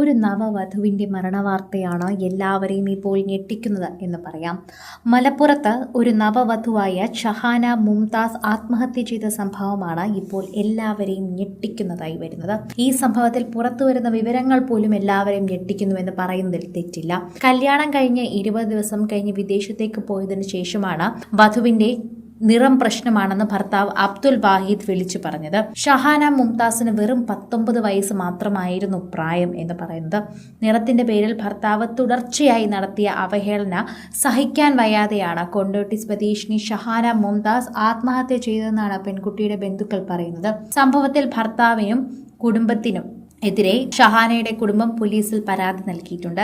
ഒരു നവവധുവിന്റെ മരണവാർത്തയാണ് എല്ലാവരെയും ഇപ്പോൾ ഞെട്ടിക്കുന്നത് എന്ന് പറയാം. മലപ്പുറത്ത് ഒരു നവവധുവായ ഷഹാന മുംതാസ് ആത്മഹത്യ ചെയ്ത സംഭവമാണ് ഇപ്പോൾ എല്ലാവരെയും ഞെട്ടിക്കുന്നതായി വരുന്നത്. ഈ സംഭവത്തിൽ പുറത്തു വരുന്ന വിവരങ്ങൾ പോലും എല്ലാവരെയും ഞെട്ടിക്കുന്നുവെന്ന് പറയുന്നതിൽ തെറ്റില്ല. കല്യാണം കഴിഞ്ഞ് ഇരുപത് ദിവസം കഴിഞ്ഞ് വിദേശത്തേക്ക് പോയതിനു ശേഷമാണ് വധുവിന്റെ നിറം പ്രശ്നമാണെന്ന് ഭർത്താവ് അബ്ദുൽ വാഹിദ് വിളിച്ചു പറഞ്ഞത്. ഷഹാന മുംതാസിന് വെറും പത്തൊമ്പത് വയസ്സ് മാത്രമായിരുന്നു പ്രായം എന്ന് പറയുന്നത്. നിറത്തിന്റെ പേരിൽ ഭർത്താവ് തുടർച്ചയായി നടത്തിയ അവഹേളന സഹിക്കാൻ വയ്യാതെയാണ് കൊണ്ടോട്ടി സ്വദേശിനി ഷഹാന മുംതാസ് ആത്മഹത്യ ചെയ്തതെന്നാണ് പെൺകുട്ടിയുടെ ബന്ധുക്കൾ പറയുന്നത്. സംഭവത്തിൽ ഭർത്താവിനും കുടുംബത്തിനും എതിരെ ഷഹാനയുടെ കുടുംബം പോലീസിൽ പരാതി നൽകിയിട്ടുണ്ട്.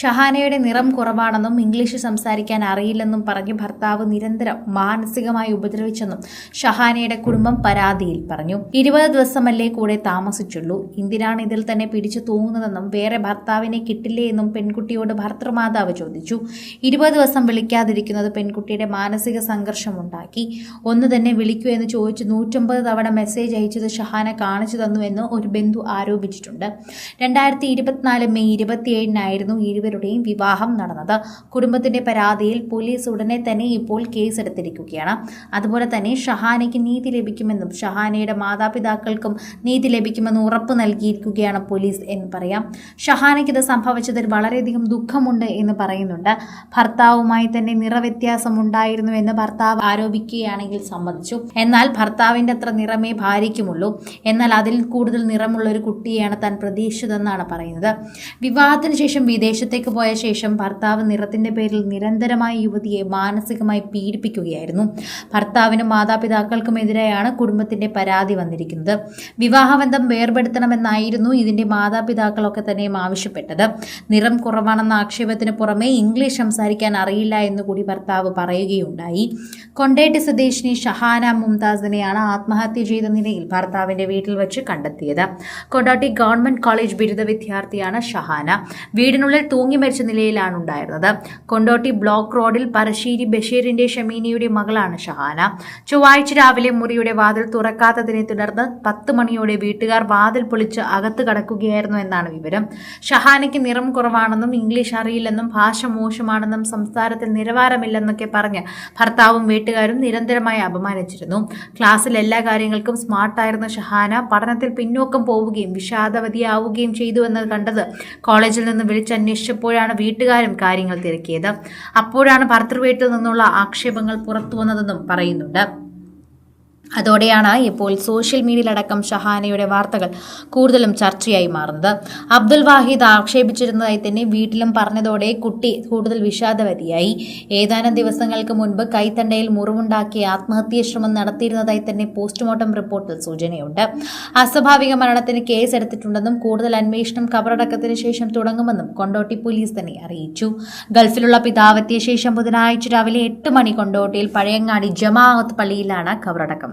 ഷഹാനയുടെ നിറം കുറവാണെന്നും ഇംഗ്ലീഷ് സംസാരിക്കാൻ അറിയില്ലെന്നും പറഞ്ഞ് ഭർത്താവ് നിരന്തരം മാനസികമായി ഉപദ്രവിച്ചെന്നും ഷഹാനയുടെ കുടുംബം പരാതിയിൽ പറഞ്ഞു. ഇരുപത് ദിവസമല്ലേ കൂടെ താമസിച്ചുള്ളൂ. ഇന്ദിരാണ് ഇതിൽ തന്നെ പിടിച്ചു തൂങ്ങുന്നതെന്നും വേറെ ഭർത്താവിനെ കിട്ടില്ലേ എന്നും പെൺകുട്ടിയോട് ഭർത്തൃമാതാവ് ചോദിച്ചു. ഇരുപത് ദിവസം വിളിക്കാതിരിക്കുന്നത് പെൺകുട്ടിയുടെ മാനസിക സംഘർഷമുണ്ടാക്കി. ഒന്ന് തന്നെ വിളിക്കൂ എന്ന് ചോദിച്ച് നൂറ്റമ്പത് തവണ മെസ്സേജ് അയച്ചത് ഷഹാന കാണിച്ചു തന്നു എന്ന് ഒരു ബന്ധു ആരോപിച്ചു. അറിയിച്ചിട്ടുണ്ട് രണ്ടായിരത്തി ഇരുപത്തിനാല് മെയ് ഇരുപത്തിയേഴിനായിരുന്നു ഇരുവരുടെയും വിവാഹം നടന്നത്. കുടുംബത്തിന്റെ പരാതിയിൽ പോലീസ് ഉടനെ തന്നെ ഇപ്പോൾ കേസെടുത്തിരിക്കുകയാണ്. അതുപോലെ തന്നെ ഷഹാനയ്ക്ക് നീതി ലഭിക്കുമെന്നും ഷഹാനയുടെ മാതാപിതാക്കൾക്കും നീതി ലഭിക്കുമെന്നും ഉറപ്പ് നൽകിയിരിക്കുകയാണ് പോലീസ് എന്ന് പറയാം. ഷഹാനയ്ക്ക് ഇത് സംഭവിച്ചതിൽ വളരെയധികം ദുഃഖമുണ്ട് എന്ന് പറയുന്നുണ്ട്. ഭർത്താവുമായി തന്നെ നിറവ്യത്യാസം ഉണ്ടായിരുന്നു എന്ന് ഭർത്താവ് ആരോപിക്കുകയാണെങ്കിൽ സമ്മതിച്ചു. എന്നാൽ ഭർത്താവിന്റെ അത്ര നിറമേ ഭാര്യയ്ക്കുമുള്ളൂ. എന്നാൽ അതിൽ കൂടുതൽ നിറമുള്ള ഒരു കുട്ടിയാണ് താൻ പ്രതീക്ഷിച്ചതെന്നാണ് പറയുന്നത്. വിവാഹത്തിന് ശേഷം വിദേശത്തേക്ക് പോയ ശേഷം ഭർത്താവ് നിറത്തിന്റെ പേരിൽ നിരന്തരമായി യുവതിയെ മാനസികമായി പീഡിപ്പിക്കുകയായിരുന്നു. ഭർത്താവിനും മാതാപിതാക്കൾക്കുമെതിരെയാണ് കുടുംബത്തിന്റെ പരാതി വന്നിരിക്കുന്നത്. വിവാഹബന്ധം വേർപെടുത്തണമെന്നായിരുന്നു ഇതിന്റെ മാതാപിതാക്കളൊക്കെ തന്നെയും ആവശ്യപ്പെട്ടത്. നിറം കുറവാണെന്ന ആക്ഷേപത്തിന് പുറമെ ഇംഗ്ലീഷ് സംസാരിക്കാൻ അറിയില്ല എന്ന് കൂടി ഭർത്താവ് പറയുകയുണ്ടായി. കൊണ്ടേട്ടി സ്വദേശിനി ഷഹാന മുംതാസിനെയാണ് ആത്മഹത്യ ചെയ്ത നിലയിൽ ഭർത്താവിന്റെ വീട്ടിൽ വെച്ച് കണ്ടെത്തിയത്. കൊണ്ടാട്ടി ഗവൺമെന്റ് കോളേജ് ബിരുദ വിദ്യാർത്ഥിയാണ് ഷഹാന. വീടിനുള്ളിൽ തൂങ്ങി മരിച്ച നിലയിലാണ് ഉണ്ടായിരുന്നത്. കൊണ്ടോട്ടി ബ്ലോക്ക് റോഡിൽ പറശ്ശേരി ബഷീറിന്റെ ഷമീനയുടെ മകളാണ് ഷഹാന. ചൊവ്വാഴ്ച രാവിലെ മുറിയുടെ വാതിൽ തുറക്കാത്തതിനെ തുടർന്ന് പത്ത് മണിയോടെ വീട്ടുകാർ വാതിൽ പൊളിച്ച് അകത്ത് കടക്കുകയായിരുന്നു എന്നാണ് വിവരം. ഷഹാനയ്ക്ക് നിറം കുറവാണെന്നും ഇംഗ്ലീഷ് അറിയില്ലെന്നും ഭാഷ മോശമാണെന്നും സംസാരത്തിൽ നിലവാരമില്ലെന്നൊക്കെ പറഞ്ഞ് ഭർത്താവും വീട്ടുകാരും നിരന്തരമായി അപമാനിച്ചിരുന്നു. ക്ലാസ്സിൽ എല്ലാ കാര്യങ്ങൾക്കും സ്മാർട്ടായിരുന്ന ഷഹാന പഠനത്തിൽ പിന്നോക്കം പോവുകയും വിഷാദവതിയാവുകയും ചെയ്തു എന്ന് കണ്ടത്. കോളേജിൽ നിന്ന് വിളിച്ചന്വേഷിച്ചപ്പോഴാണ് വീട്ടുകാരും കാര്യങ്ങൾ തിരക്കിയത്. അപ്പോഴാണ് ഭർത്തൃവീട്ടിൽ നിന്നുള്ള ആക്ഷേപങ്ങൾ പുറത്തു വന്നതെന്നും പറയുന്നുണ്ട്. അതോടെയാണ് ഇപ്പോൾ സോഷ്യൽ മീഡിയയിലടക്കം ഷഹാനയുടെ വാർത്തകൾ കൂടുതലും ചർച്ചയായി മാറുന്നത്. അബ്ദുൽ വാഹിദ് ആക്ഷേപിച്ചിരുന്നതായി തന്നെ വീട്ടിലും പറഞ്ഞതോടെ കുട്ടി കൂടുതൽ വിഷാദവതിയായി. ഏതാനും ദിവസങ്ങൾക്ക് മുൻപ് കൈത്തണ്ടയിൽ മുറിവുണ്ടാക്കി ആത്മഹത്യാ ശ്രമം നടത്തിയിരുന്നതായി തന്നെ പോസ്റ്റ്മോർട്ടം റിപ്പോർട്ടിൽ സൂചനയുണ്ട്. അസ്വാഭാവിക മരണത്തിന് കേസ് എടുത്തിട്ടുണ്ടെന്നും കൂടുതൽ അന്വേഷണം കബറടക്കത്തിന് ശേഷം തുടങ്ങുമെന്നും കൊണ്ടോട്ടി പോലീസ് തന്നെ അറിയിച്ചു. ഗൾഫിലുള്ള പിതാവെത്തിയ ശേഷം ബുധനാഴ്ച രാവിലെ എട്ട് മണി കൊണ്ടോട്ടിയിൽ പഴയങ്ങാടി ജമാഅത്ത് പള്ളിയിലാണ് കബറടക്കം.